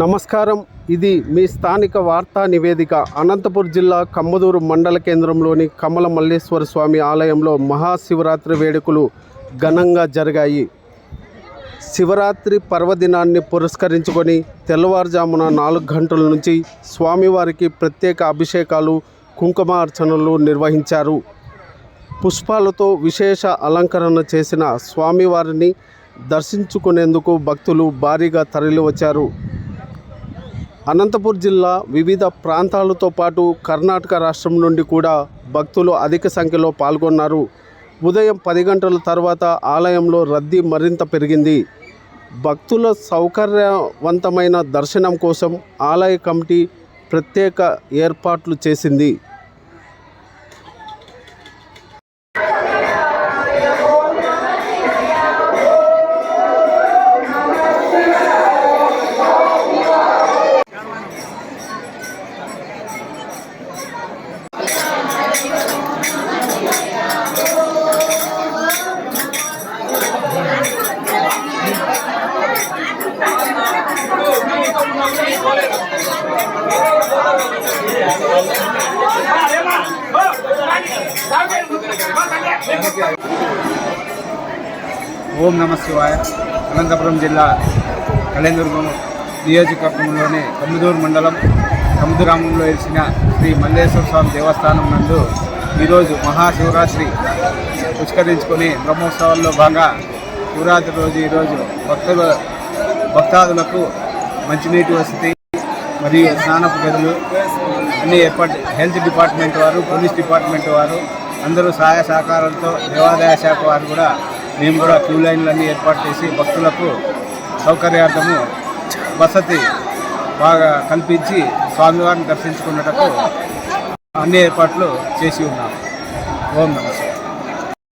నమస్కారం. ఇది మీ స్థానిక వార్తా నివేదిక. అనంతపూర్ జిల్లా కమ్మదూరు మండల కేంద్రంలోని కమల మల్లేశ్వర స్వామి ఆలయంలో మహాశివరాత్రి వేడుకలు ఘనంగా జరిగాయి. శివరాత్రి పర్వదినాన్ని పురస్కరించుకొని తెల్లవారుజామున నాలుగు గంటల నుంచి స్వామివారికి ప్రత్యేక అభిషేకాలు కుంకుమ అర్చనలు నిర్వహించారు. పుష్పాలతో విశేష అలంకరణ చేసిన స్వామివారిని దర్శించుకునేందుకు భక్తులు భారీగా తరలివచ్చారు. అనంతపూర్ జిల్లా వివిధ ప్రాంతాలతో పాటు కర్ణాటక రాష్ట్రం నుండి కూడా భక్తులు అధిక సంఖ్యలో పాల్గొన్నారు. ఉదయం పది గంటల తర్వాత ఆలయంలో రద్దీ మరింత పెరిగింది. భక్తుల సౌకర్యవంతమైన దర్శనం కోసం ఆలయ కమిటీ ప్రత్యేక ఏర్పాట్లు చేసింది. ఓం నమ శివాయ. అనంతపురం జిల్లా కళ్యాణదుర్గం నియోజకవర్గంలోని కమ్ముదూరు మండలం కమ్ముదురామంలో వెలిసిన శ్రీ మల్లేశ్వర స్వామి దేవస్థానం నందు ఈరోజు మహాశివరాత్రి పుష్కరించుకొని బ్రహ్మోత్సవాల్లో భాగంగా శివరాత్రి రోజు ఈరోజు భక్తులు భక్తాదులకు మంచినీటి వసతి మరియు స్నానపు గదులు అన్ని ఏర్పాటు హెల్త్ డిపార్ట్మెంట్ వారు పోలీస్ డిపార్ట్మెంట్ వారు అందరూ సహాయ సహకారాలతో దేవాదాయ శాఖ వారు కూడా మేము కూడా క్యూ లైన్లన్నీ ఏర్పాటు చేసి భక్తులకు సౌకర్యార్థము వసతి బాగా కల్పించి స్వామివారిని దర్శించుకున్నటకు అన్ని ఏర్పాట్లు చేసి ఉన్నాం. ఓం నమ.